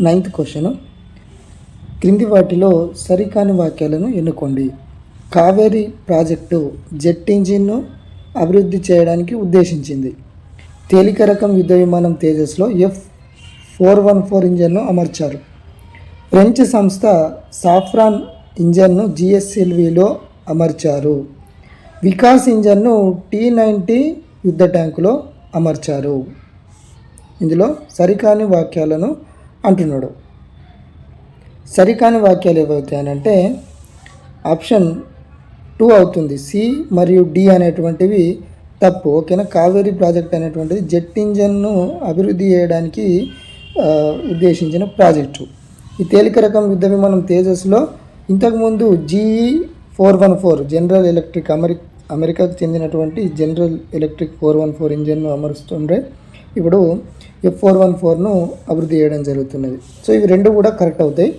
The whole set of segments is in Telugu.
నైన్త్ క్వశ్చన్ క్రింది వాటిలో సరికాని వాక్యాలను ఎన్నుకోండి. కావేరీ ప్రాజెక్టు జెట్ ఇంజిన్ను అభివృద్ధి చేయడానికి ఉద్దేశించింది. తేలిక రకం యుద్ధ విమానం తేజస్లో ఎఫ్ ఫోర్ వన్ ఫోర్ ఇంజన్ను అమర్చారు. ఫ్రెంచ్ సంస్థ సాఫ్రాన్ ఇంజన్ను జిఎస్ఎల్విలో అమర్చారు. వికాస్ ఇంజన్ను టీ నైంటీ యుద్ధ ట్యాంకులో అమర్చారు. ఇందులో సరికాని వాక్యాలను అంటున్నాడు. సరికాని వాక్యాలు ఏవవుతాయనంటే ఆప్షన్ టూ అవుతుంది. సి మరియు డి అనేటువంటివి తప్పు. ఓకేనా? కావేరీ ప్రాజెక్ట్ అనేటువంటిది జెట్ ఇంజన్ను అభివృద్ధి చేయడానికి ఉద్దేశించిన ప్రాజెక్టు. ఈ తేలిక రకం యుద్ధ విమానం తేజస్లో ఇంతకుముందు GE four one four General Electric అమెరిక్ అమెరికాకు చెందినటువంటి General Electric four one four ఇంజన్ను అమరుస్తుండే. ఇప్పుడు ఎఫ్ ఫోర్ వన్ ఫోర్ను అభివృద్ధి చేయడం జరుగుతున్నది. సో ఇవి రెండు కూడా కరెక్ట్ అవుతాయి.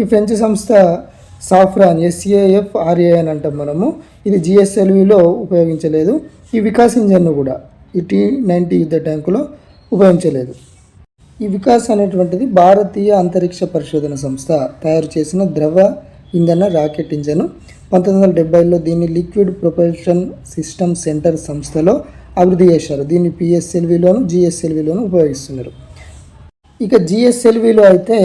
ఈ ఫ్రెంచ్ సంస్థ సాఫ్రాన్ ఎస్ఏఎఫ్ ఆర్ఏ అని అంటాం మనము. ఇది జిఎస్ఎల్విలో ఉపయోగించలేదు. ఈ వికాస్ ఇంజన్ను కూడా ఈ టీ నైంటీ యుద్ధ ట్యాంకులో ఉపయోగించలేదు. ఈ వికాస్ అనేటువంటిది భారతీయ అంతరిక్ష పరిశోధన సంస్థ తయారు చేసిన ద్రవ ఇంధన రాకెట్ ఇంజన్. పంతొమ్మిది వందల డెబ్బైలో దీన్ని లిక్విడ్ ప్రొపల్షన్ సిస్టమ్ సెంటర్ సంస్థలో అభివృద్ధి చేశారు. దీన్ని పిఎస్ఎల్విలోను జిఎస్ఎల్విలోను ఉపయోగిస్తున్నారు. ఇక జిఎస్ఎల్విలో అయితే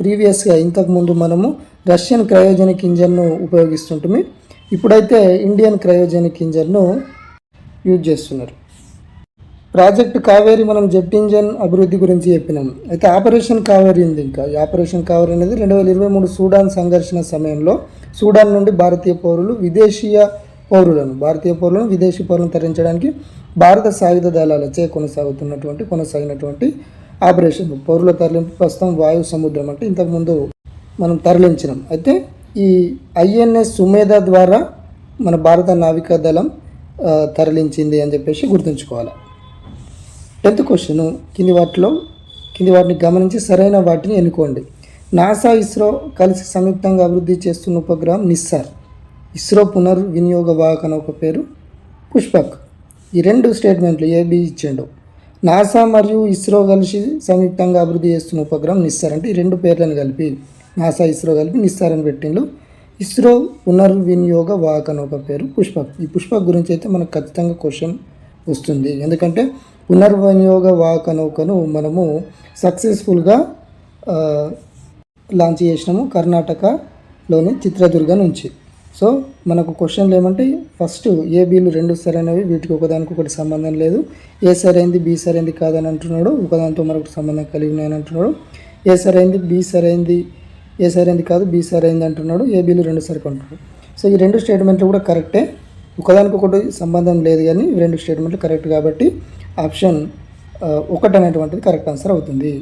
ప్రీవియస్గా ఇంతకుముందు మనము రష్యన్ క్రయోజనిక్ ఇంజన్ను ఉపయోగిస్తుంటుంది. ఇప్పుడైతే ఇండియన్ క్రయోజెనిక్ ఇంజన్ను యూజ్ చేస్తున్నారు. ప్రాజెక్ట్ కావేరి మనం జెట్ ఇంజన్ అభివృద్ధి గురించి చెప్పినాం. అయితే ఆపరేషన్ కావేరి ఉంది ఇంకా. ఈ ఆపరేషన్ కావేరి అనేది రెండు వేల ఇరవై మూడు సూడాన్ సంఘర్షణ సమయంలో సూడాన్ నుండి భారతీయ పౌరులు విదేశీయ పౌరులను భారతీయ పౌరులను విదేశీ పౌరులను తరలించడానికి భారత సాయుధ దళాలచే కొనసాగుతున్నటువంటి కొనసాగినటువంటి ఆపరేషన్ పౌరుల తరలింపు ప్రస్తుతం వాయు సముద్రం అంటే ఇంతకుముందు మనం తరలించినాం. అయితే ఈ ఐఎన్ఎస్ సుమేధ ద్వారా మన భారత నావికా దళం తరలించింది అని చెప్పేసి గుర్తుంచుకోవాలి. టెన్త్ క్వశ్చన్ కింది వాటిలో కింది వాటిని గమనించి సరైన వాటిని ఎన్నుకోండి. నాసా ఇస్రో కలిసి సంయుక్తంగా అభివృద్ధి చేస్తున్న ఉపగ్రహం నిస్సార్. ఇస్రో పునర్వినియోగ వాహక నౌక పేరు పుష్పక్. ఈ రెండు స్టేట్మెంట్లు ఏబి ఇచ్చిండు. నాసా మరియు ఇస్రో కలిసి సంయుక్తంగా అభివృద్ధి చేస్తున్న ఉపగ్రహం నిస్సార్ అంటే ఈ రెండు పేర్లను కలిపి నాసా ఇస్రో కలిపి నిస్సార్ అని పెట్టిండు. ఇస్రో పునర్వినియోగ వాహక నౌక పేరు పుష్పక్. ఈ పుష్పక్ గురించి అయితే మనకు ఖచ్చితంగా క్వశ్చన్ వస్తుంది. ఎందుకంటే పునర్వినియోగ వాహక నౌకను మనము సక్సెస్ఫుల్గా లాంచ్ చేసినాము కర్ణాటకలోని చిత్రదుర్గ నుంచి. సో మనకు క్వశ్చన్లు ఏమంటే ఫస్ట్ ఏ బీలు రెండు సరైనవి వీటికి ఒకదానికి ఒకటి సంబంధం లేదు. ఏ సరైంది బి సరైంది కాదని అంటున్నాడు ఒకదానితో మరొకటి సంబంధం కలిగి ఉన్నాయని అంటున్నాడు. ఏ సరైంది బి సరైంది ఏ సరైంది కాదు బి సరైంది అంటున్నాడు ఏ బీలు రెండు సరికి అంటున్నాడు. సో ఈ రెండు స్టేట్మెంట్లు కూడా కరెక్టే ఒకదానికొకటి సంబంధం లేదు కానీ రెండు స్టేట్మెంట్లు కరెక్ట్ కాబట్టి ఆప్షన్ ఒకటి అనేటువంటిది కరెక్ట్ ఆన్సర్ అవుతుంది.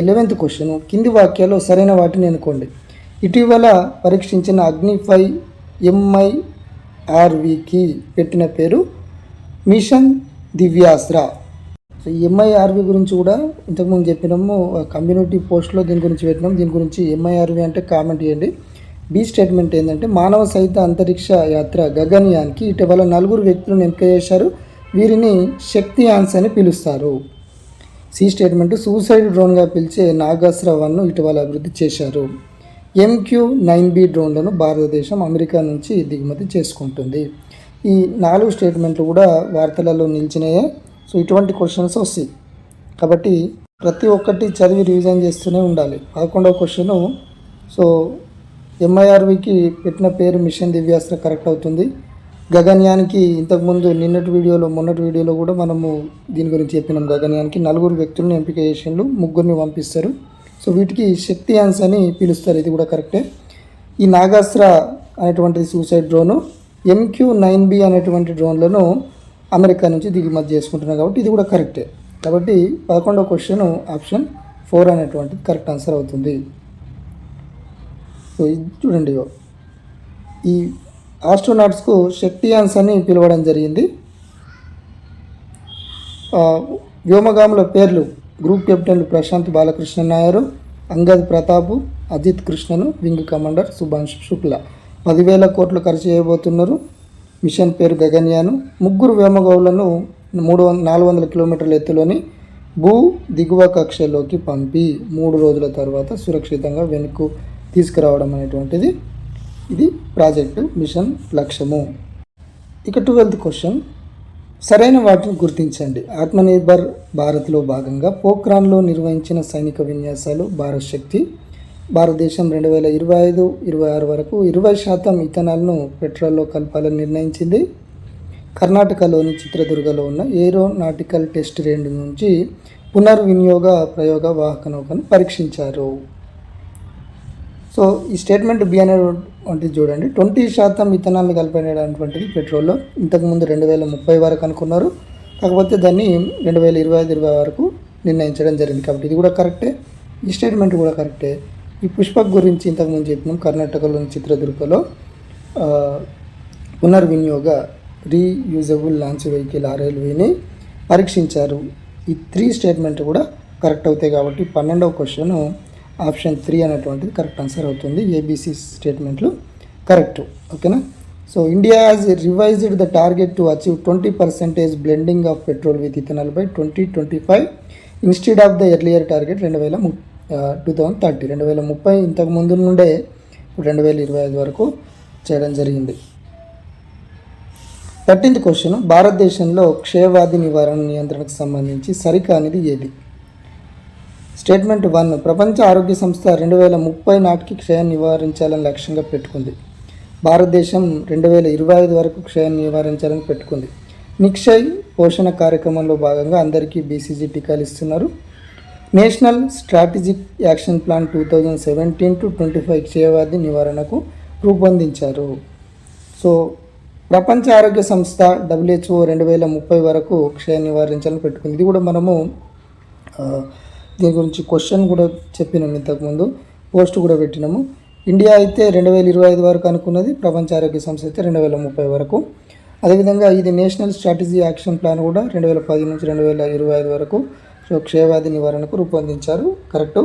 ఎలెవెంత్ క్వశ్చన్ కింది వాక్యాలు సరైన వాటిని ఎన్నుకోండి. ఇటీవల పరీక్షించిన అగ్నిఫై ఎంఐఆర్వికి పెట్టిన పేరు మిషన్ దివ్యాస్త్ర. సో ఎంఐఆర్వి గురించి కూడా ఇంతకుముందు చెప్పినాము కమ్యూనిటీ పోస్ట్లో దీని గురించి పెట్టినాం దీని గురించి ఎంఐఆర్వి అంటే కామెంట్ చేయండి. బి స్టేట్మెంట్ ఏంటంటే మానవ సహిత అంతరిక్ష యాత్ర గగన్యాన్కి ఇటీవల నలుగురు వ్యక్తులను ఎంపిక చేశారు. వీరిని శక్తియాన్స్ అని పిలుస్తారు. సి స్టేట్మెంట్ సూసైడ్ డ్రోన్గా పిలిచే నాగాస్ర వన్ను ఇటీవల అభివృద్ధి చేశారు. ఎంక్యూ నైన్ బి డ్రోన్లను భారతదేశం అమెరికా నుంచి దిగుమతి చేసుకుంటుంది. ఈ నాలుగు స్టేట్మెంట్లు కూడా వార్తలలో నిలిచినాయే. సో ఇటువంటి క్వశ్చన్స్ వస్తాయి. కాబట్టి ప్రతి ఒక్కటి చదివి రివిజన్ చేస్తూనే ఉండాలి. పదకొండవ క్వశ్చను సో ఎంఐఆర్వికి పెట్టిన పేరు మిషన్ దివ్యాస్త్ర కరెక్ట్ అవుతుంది. గగన్యానికి ఇంతకుముందు నిన్నటి వీడియోలో మొన్నటి వీడియోలో కూడా మనము దీని గురించి చెప్పినాం. గగన్యానికి నలుగురు వ్యక్తులను ఎంపిక చేసిండ్రు ముగ్గురిని పంపిస్తారు. సో వీటికి శక్తి యాన్స్ అని పిలుస్తారు. ఇది కూడా కరెక్టే. ఈ నాగాస్త్ర అనేటువంటిది suicide drone MQ nine B అనేటువంటి డ్రోన్లను అమెరికా నుంచి దిగుమతి చేసుకుంటున్నారు కాబట్టి ఇది కూడా కరెక్టే. కాబట్టి పదకొండవ క్వశ్చన్ ఆప్షన్ ఫోర్ అనేటువంటిది కరెక్ట్ ఆన్సర్ అవుతుంది. సో ఇది చూడండి ఈ ఆస్ట్రోనాట్స్కు శక్తియాన్స్ అని పిలవడం జరిగింది. వ్యోమగాముల పేర్లు గ్రూప్ కెప్టెన్లు ప్రశాంత్ బాలకృష్ణ నాయరు అంగద్ ప్రతాప్ అజిత్ కృష్ణను వింగ్ కమాండర్ సుభాష్ శుక్ల. పదివేల కోట్లు ఖర్చు చేయబోతున్నారు. మిషన్ పేరు గగన్యాను. ముగ్గురు వ్యోమగౌలను మూడు నాలుగు వందల కిలోమీటర్ల ఎత్తులోని భూ దిగువ కక్షలోకి పంపి మూడు రోజుల తర్వాత సురక్షితంగా వెనుకు తీసుకురావడం అనేటువంటిది ఇది ప్రాజెక్టు మిషన్ లక్ష్యము. ఇక ట్వెల్త్ క్వశ్చన్. సరైన వాటిని గుర్తించండి. ఆత్మనిర్భర్ భారత్లో భాగంగా పోఖ్రాన్లో నిర్వహించిన సైనిక విన్యాసాలు భారత్ శక్తి భారతదేశం రెండు వేల ఇరవై ఐదు ఇరవై ఆరు వరకు ఇరవై శాతం ఇథనాల్ను పెట్రోల్లో కలపాలని నిర్ణయించింది. కర్ణాటకలోని చిత్రదుర్గలో ఉన్న ఏరోనాటికల్ టెస్ట్ రేంజ్ నుంచి పునర్వినియోగ ప్రయోగ వాహక నౌకను పరీక్షించారు. సో ఈ స్టేట్మెంట్ బి అనేటువంటిది చూడండి ట్వంటీ శాతం ఇథనాల్ని కలిపేటటువంటిది పెట్రోల్లో. ఇంతకుముందు రెండు వేల ముప్పై వరకు అనుకున్నారు. కాకపోతే దాన్ని రెండు వేల ఇరవై ఐదు ఇరవై వరకు నిర్ణయించడం జరిగింది. కాబట్టి ఇది కూడా కరెక్టే. ఈ స్టేట్మెంట్ కూడా కరెక్టే. ఈ పుష్పక్ గురించి ఇంతకుముందు చెప్పినాం కర్ణాటకలోని చిత్రదుర్గలో. పునర్వినియోగ రీయూజబుల్ లాంచ్ వెహికల్ ఆర్ఎల్విని పరీక్షించారు. ఈ త్రీ స్టేట్మెంట్ కూడా కరెక్ట్ అవుతాయి కాబట్టి పన్నెండవ క్వశ్చన్ ఆప్షన్ త్రీ అనేటువంటిది కరెక్ట్ ఆన్సర్ అవుతుంది. ఏబిసి స్టేట్మెంట్లు కరెక్ట్. ఓకేనా? So India has revised the target to achieve twenty percentage blending of petrol with ethanol by twenty twenty five instead of the earlier target రెండు వేల ము టూ థౌజండ్ థర్టీ రెండు వేల ముప్పై ఇంతకు ముందు నుండే ఇప్పుడు రెండు వేల ఇరవై ఐదు వరకు చేయడం జరిగింది. థర్టీన్త్ క్వశ్చన్ భారతదేశంలో క్షయవాది నివారణ నియంత్రణకు సంబంధించి సరికానిది ఏది? స్టేట్మెంట్ వన్ ప్రపంచ ఆరోగ్య సంస్థ రెండు వేల ముప్పై నాటికి క్షయం నివారించాలని లక్ష్యంగా పెట్టుకుంది. భారతదేశం రెండు వేల ఇరవై ఐదు వరకు క్షయం నివారించాలని పెట్టుకుంది. నిక్షయ్ పోషణ కార్యక్రమంలో భాగంగా అందరికీ బీసీజీ టీకాలు ఇస్తున్నారు. National strategic action plan two thousand seventeen to twenty five క్షయవ్యాధి నివారణకు రూపొందించారు. సో ప్రపంచ ఆరోగ్య సంస్థ డబ్ల్యూహెచ్ఓ రెండు వేల ముప్పై వరకు క్షయ నివారించాలని పెట్టుకుంది. ఇది కూడా మనము దీని గురించి క్వశ్చన్ కూడా చెప్పినాము ఇంతకుముందు పోస్ట్ కూడా పెట్టినాము. ఇండియా అయితే రెండు వేల ఇరవై ఐదు వరకు అనుకున్నది ప్రపంచ ఆరోగ్య సంస్థ అయితే రెండు వేల ముప్పై వరకు. అదేవిధంగా ఇది నేషనల్ స్ట్రాటజీ యాక్షన్ ప్లాన్ కూడా రెండు వేల పది నుంచి రెండు వేల ఇరవై ఐదు వరకు సో క్షయవ్యాధి నివారణకు రూపొందించారు. కరెక్టు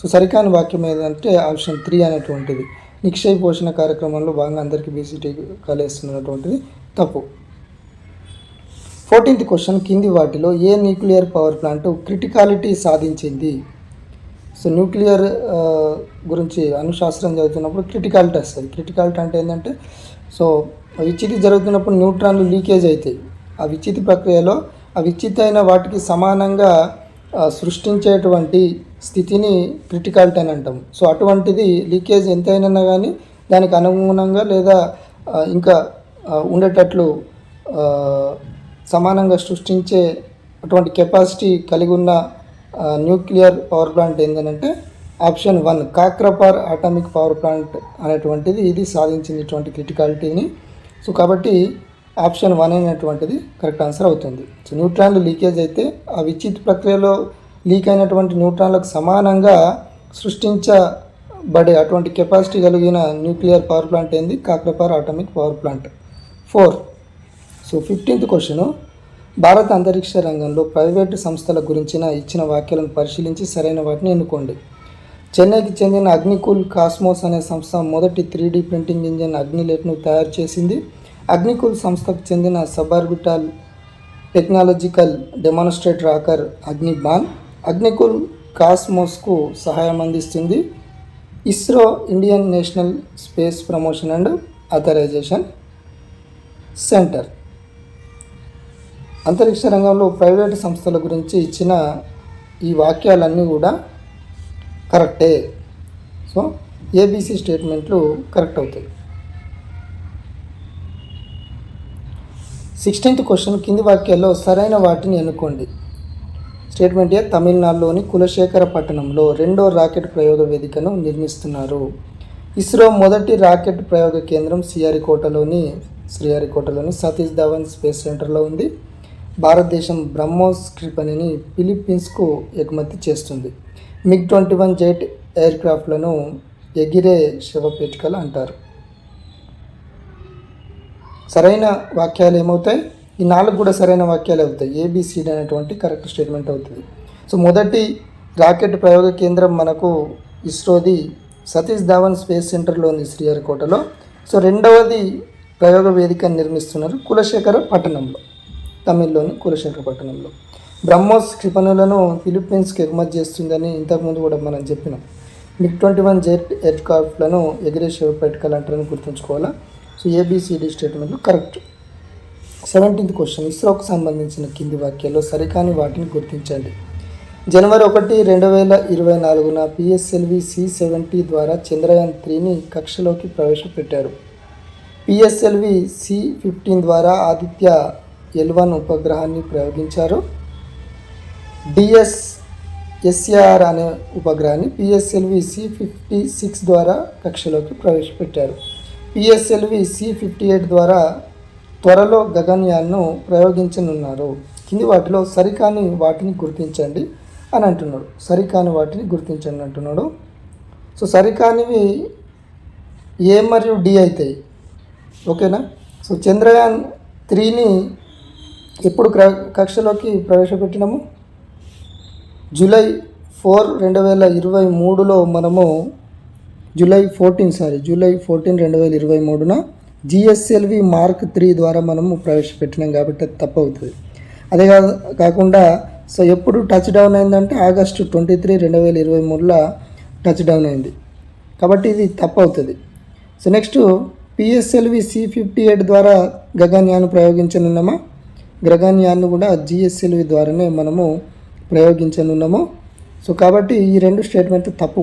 సో సరికాని వాక్యం ఏదంటే ఆప్షన్ త్రీ అనేటువంటిది. నిక్షయ పోషణ కార్యక్రమంలో భాగంగా అందరికీ బీసీటీ కలిస్తున్నటువంటిది. తప్పు. ఫోర్టీన్త్ క్వశ్చన్ కింది వాటిలో ఏ న్యూక్లియర్ పవర్ ప్లాంట్ క్రిటికాలిటీ సాధించింది? సో న్యూక్లియర్ గురించి అనుశాస్త్రం చదువుతున్నప్పుడు క్రిటికాలిటీ వస్తుంది. క్రిటికాలిటీ అంటే ఏంటంటే సో విచ్చితి జరుగుతున్నప్పుడు న్యూట్రాన్లు లీకేజ్ అవుతాయి ఆ విచ్చితి ప్రక్రియలో ఆ విచ్చితైన వాటికి సమానంగా సృష్టించేటువంటి స్థితిని క్రిటికాలిటీ అని అంటాం. సో అటువంటిది లీకేజ్ ఎంతైనా కానీ దానికి అనుగుణంగా లేదా ఇంకా ఉండేటట్లు సమానంగా సృష్టించే అటువంటి కెపాసిటీ కలిగి ఉన్న న్యూక్లియర్ పవర్ ప్లాంట్ ఏంటంటే option one Kakrapar atomic power plant అనేటువంటిది ఇది సాధించింది ఇటువంటి క్రిటికాలిటీని. సో కాబట్టి ఆప్షన్ వన్ అనేటువంటిది కరెక్ట్ ఆన్సర్ అవుతుంది. సో న్యూట్రాన్లు లీకేజ్ అయితే ఆ విద్యుత్ ప్రక్రియలో లీక్ అయినటువంటి న్యూట్రాన్లకు సమానంగా సృష్టించబడే అటువంటి కెపాసిటీ కలిగిన న్యూక్లియర్ పవర్ ప్లాంట్ ఏంది? Kakrapar atomic power plant. Four so fifteenth question భారత అంతరిక్ష రంగంలో ప్రైవేటు సంస్థల గురించిన ఇచ్చిన వ్యాఖ్యలను పరిశీలించి సరైన వాటిని ఎన్నుకోండి. చెన్నైకి చెందిన అగ్నికూల్ కాస్మోస్ అనే సంస్థ మొదటి త్రీ డి ప్రింటింగ్ ఇంజిన్ అగ్నిలేట్ను తయారు చేసింది. అగ్నికూల్ సంస్థకు చెందిన సబార్బిటాల్ టెక్నాలజికల్ డెమాన్స్ట్రేటర్ ఆకర్ అగ్నిబాన్ అగ్నికుల్ కాస్మోస్కు సహాయం అందిస్తుంది. ISRO Indian National Space Promotion and Authorisation Centre. అంతరిక్ష రంగంలో ప్రైవేటు సంస్థల గురించి ఇచ్చిన ఈ వాక్యాలన్నీ కూడా కరెక్టే. సో ఏబీసీ స్టేట్మెంట్లు కరెక్ట్ అవుతాయి. సిక్స్టీన్త్ క్వశ్చన్ కింది వాక్యాల్లో సరైన వాటిని ఎన్నుకోండి. స్టేట్మెంట్ ఏ తమిళనాడులోని కులశేఖర పట్టణంలో రెండో రాకెట్ ప్రయోగ వేదికను నిర్మిస్తున్నారు. ఇస్రో మొదటి రాకెట్ ప్రయోగ కేంద్రం సిఆరికోటలోని శ్రీహరికోటలోని సతీష్ ధవన్ స్పేస్ సెంటర్లో ఉంది. భారతదేశం బ్రహ్మోస్ క్షిపణిని ఫిలిప్పీన్స్కు ఎగుమతి చేస్తుంది. మిగ్ ట్వంటీ వన్ జెట్ ఎయిర్క్రాఫ్ట్లను ఎగిరే శవపేటికలు అంటారు. సరైన వాక్యాలు ఏమవుతాయి? ఈ నాలుగు కూడా సరైన వాక్యాలు అవుతాయి. ఏబిసిడి అనేటువంటి కరెక్ట్ స్టేట్మెంట్ అవుతుంది. సో మొదటి రాకెట్ ప్రయోగ కేంద్రం మనకు ఇస్రోది సతీష్ ధావన్ స్పేస్ సెంటర్లో ఉంది శ్రీహరికోటలో. సో రెండవది ప్రయోగ వేదిక నిర్మిస్తున్నారు కులశేఖర పట్టణంలో. తమిళ్ళోని కులశేఖర పట్టణంలో. బ్రహ్మోస్ క్షిపణులను ఫిలిప్పీన్స్కి ఎగుమతి చేస్తుందని ఇంతకుముందు కూడా మనం చెప్పినాం. MiG twenty one jet air క్రాఫ్ట్లను ఎగిరేసే పెట్టుకలు గుర్తుంచుకోవాలా? సో ఏబిసిడి స్టేట్మెంట్లు కరెక్ట్. సెవెంటీన్త్ క్వశ్చన్ ఇస్రోకు సంబంధించిన కింది వాక్యాల్లో సరికాని వాటిని గుర్తించండి. జనవరి ఒకటి రెండు వేల ఇరవై నాలుగున పిఎస్ఎల్వి సి సెవెంటీ ద్వారా చంద్రయాన్ త్రీని కక్షలోకి ప్రవేశపెట్టారు. పిఎస్ఎల్వి సి ఫిఫ్టీన్ ద్వారా ఆదిత్య ఎల్ వన్ ఉపగ్రహాన్ని ప్రయోగించారు. డిఎస్ ఎస్ఏఆర్ అనే ఉపగ్రహాన్ని పిఎస్ఎల్వి సి ఫిఫ్టీ సిక్స్ ద్వారా కక్షలోకి ప్రవేశపెట్టారు. పిఎస్ఎల్వి సి ఫిఫ్టీ ఎయిట్ ద్వారా త్వరలో గగన్యాన్ను ప్రయోగించనున్నారు. కింది వాటిలో సరికాని వాటిని గుర్తించండి అని అంటున్నాడు. సరికాని వాటిని గుర్తించండి అంటున్నాడు. సో సరికానివి ఏ మరియు డి అవుతాయి ఓకేనా? సో చంద్రయాన్ త్రీని ఎప్పుడు క్ర- కక్షలోకి ప్రవేశపెట్టినాము? జూలై ఫోర్ రెండు వేల ఇరవై మూడులో మనము July fourteen sorry July fourteen రెండు వేల ఇరవై మూడున జిఎస్ఎల్వి మార్క్ త్రీ ద్వారా మనము ప్రవేశపెట్టినాం కాబట్టి అది తప్పు అవుతుంది అదే కాకుండా సో ఎప్పుడు టచ్ డౌన్ అయిందంటే ఆగస్టు ట్వంటీ త్రీ రెండు వేల ఇరవై మూడులో టచ్ డౌన్ అయింది. కాబట్టి ఇది తప్పు అవుతుంది so next PSLV C fifty eight ద్వారా గగన్యాన్ ప్రయోగించనున్నామా? గ్రగన్యాన్ని కూడా జిఎస్ఎల్వి ద్వారానే మనము ప్రయోగించనున్నాము. సో కాబట్టి ఈ రెండు స్టేట్మెంట్ తప్పు.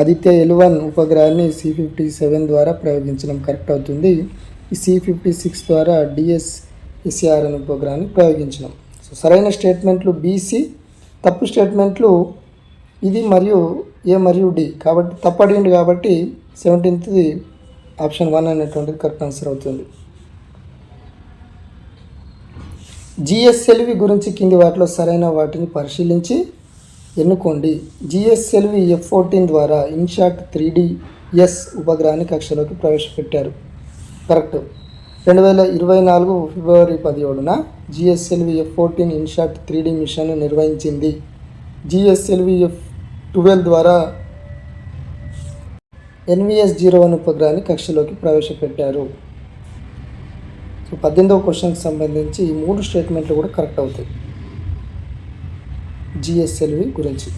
ఆదిత్య ఎలువన్ ఉపగ్రహాన్ని సి ఫిఫ్టీ సెవెన్ ద్వారా ప్రయోగించడం కరెక్ట్ అవుతుంది. ఈ సి ఫిఫ్టీ సిక్స్ ద్వారా డిఎస్ ఎస్ఆర్ అనే ఉపగ్రహాన్ని ప్రయోగించడం సో సరైన స్టేట్మెంట్లు బీసీ తప్పు స్టేట్మెంట్లు ఇది మరియు ఏ మరియు డి. కాబట్టి తప్పు అడిగింది కాబట్టి సెవెంటీన్త్ది ఆప్షన్ వన్ అనేటువంటిది కరెక్ట్ ఆన్సర్ అవుతుంది. జిఎస్ఎల్వి గురించి కింది వాటిలో సరైన వాటిని పరిశీలించి ఎన్నుకోండి. జిఎస్ఎల్వి ఎఫ్ ఫోర్టీన్ ద్వారా ఇన్షాట్ త్రీ డి ఎస్ ఉపగ్రహాన్ని కక్షలోకి ప్రవేశపెట్టారు. కరెక్ట్. రెండు వేల ఇరవై నాలుగు ఫిబ్రవరి పదిహేడున GSLV F fourteen INSAT three D mission నిర్వహించింది. జిఎస్ఎల్వి ఎఫ్ ట్వెల్వ్ ద్వారా ఎన్విఎస్ జీరో వన్ ఉపగ్రహాన్ని కక్షలోకి ప్రవేశపెట్టారు. సో పద్దెనిమిదవ క్వశ్చన్కి సంబంధించి ఈ మూడు స్టేట్మెంట్లు కూడా కరెక్ట్ అవుతాయి. జిఎస్ఎల్వి గురించి.